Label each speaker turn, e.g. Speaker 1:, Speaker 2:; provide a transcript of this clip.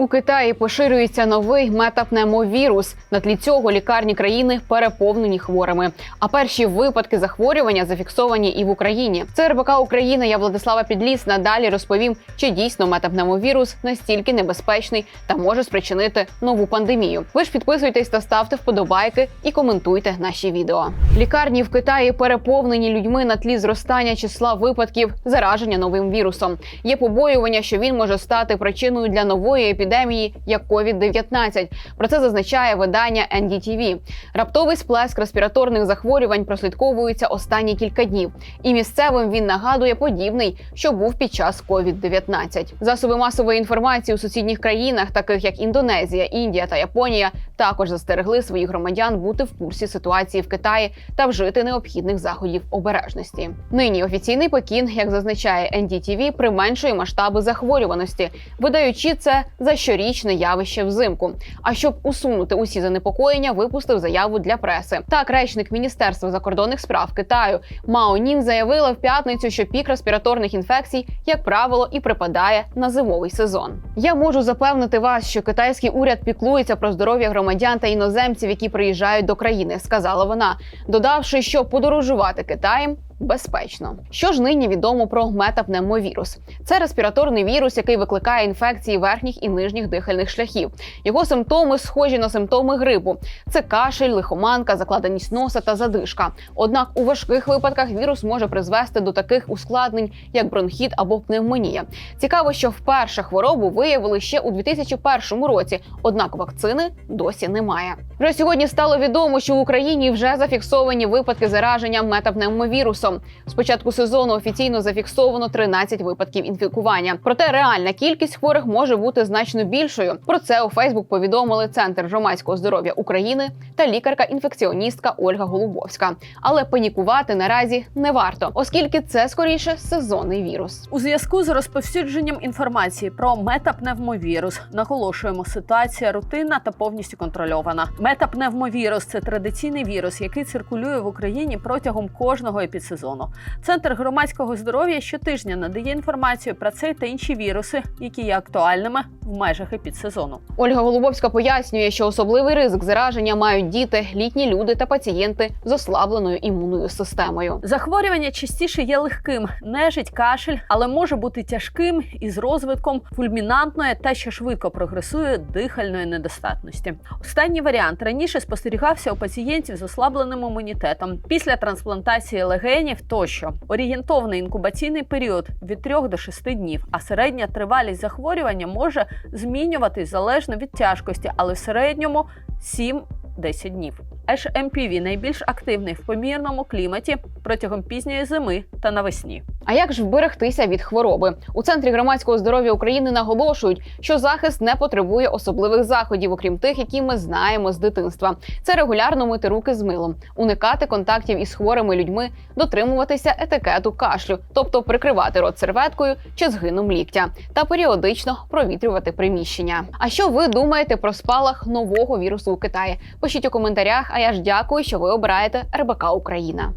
Speaker 1: У Китаї поширюється новий метапневмовірус. На тлі цього лікарні країни переповнені хворими. А перші випадки захворювання зафіксовані і в Україні. Це РБК Україна. Я Владислава Підліс. Надалі розповім, чи дійсно метапневмовірус настільки небезпечний та може спричинити нову пандемію. Ви ж підписуйтесь та ставте вподобайки і коментуйте наші відео. Лікарні в Китаї переповнені людьми на тлі зростання числа випадків зараження новим вірусом. Є побоювання, що він може стати причиною для нової епідемії, як COVID-19. Про це зазначає видання NDTV. Раптовий сплеск респіраторних захворювань прослідковується останні кілька днів, і місцевим він нагадує подібний, що був під час COVID-19. Засоби масової інформації у сусідніх країнах, таких як Індонезія, Індія та Японія, також застерегли своїх громадян бути в курсі ситуації в Китаї та вжити необхідних заходів обережності. Нині офіційний Пекін, як зазначає NDTV, применшує масштаби захворюваності, видаючи це за щорічне явище взимку. А щоб усунути усі занепокоєння, випустив заяву для преси. Так, речник Міністерства закордонних справ Китаю Мао Нін заявила в п'ятницю, що пік респіраторних інфекцій, як правило, і припадає на зимовий сезон. Я можу запевнити вас, що китайський уряд піклується про здоров'я громадян та іноземців, які приїжджають до країни, сказала вона, додавши, що подорожувати Китаєм безпечно. Що ж нині відомо про метапневмовірус? Це респіраторний вірус, який викликає інфекції верхніх і нижніх дихальних шляхів. Його симптоми схожі на симптоми грипу: це кашель, лихоманка, закладеність носа та задишка. Однак у важких випадках вірус може призвести до таких ускладнень, як бронхіт або пневмонія. Цікаво, що вперше хворобу виявили ще у 2001 році, однак вакцини досі немає. Вже сьогодні стало відомо, що в Україні вже зафіксовані випадки зараження метапневмовірусом. З початку сезону офіційно зафіксовано 13 випадків інфікування. Проте реальна кількість хворих може бути значно більшою. Про це у Фейсбук повідомили Центр громадського здоров'я України та лікарка-інфекціоністка Ольга Голубовська. Але панікувати наразі не варто, оскільки це скоріше сезонний вірус.
Speaker 2: У зв'язку з розповсюдженням інформації про метапневмовірус наголошуємо, ситуація рутинна та повністю контрольована. Метапневмовірус це традиційний вірус, який циркулює в Україні протягом кожного епідсезону. Центр громадського здоров'я щотижня надає інформацію про цей та інші віруси, які є актуальними в межах епідсезону.
Speaker 1: Ольга Голубовська пояснює, що особливий ризик зараження мають діти, літні люди та пацієнти з ослабленою імунною системою.
Speaker 2: Захворювання частіше є легким, нежить кашель, але може бути тяжким із розвитком фульмінантної та що швидко прогресує дихальної недостатності. Останній варіант раніше спостерігався у пацієнтів з ослабленим імунітетом після трансплантації легенів тощо. Орієнтовний інкубаційний період від 3 до 6 днів, а середня тривалість захворювання може змінюватись залежно від тяжкості, але в середньому 7-10 днів. HMPV найбільш активний в помірному кліматі протягом пізньої зими та навесні.
Speaker 1: А як ж вберегтися від хвороби? У центрі громадського здоров'я України наголошують, що захист не потребує особливих заходів, окрім тих, які ми знаємо з дитинства. Це регулярно мити руки з милом, уникати контактів із хворими людьми, дотримуватися етикету кашлю, тобто прикривати рот серветкою чи згином ліктя, та періодично провітрювати приміщення. А що ви думаєте про спалах нового вірусу у Китаї? Пишіть у коментарях. А я ж дякую, що ви обираєте РБК Україна.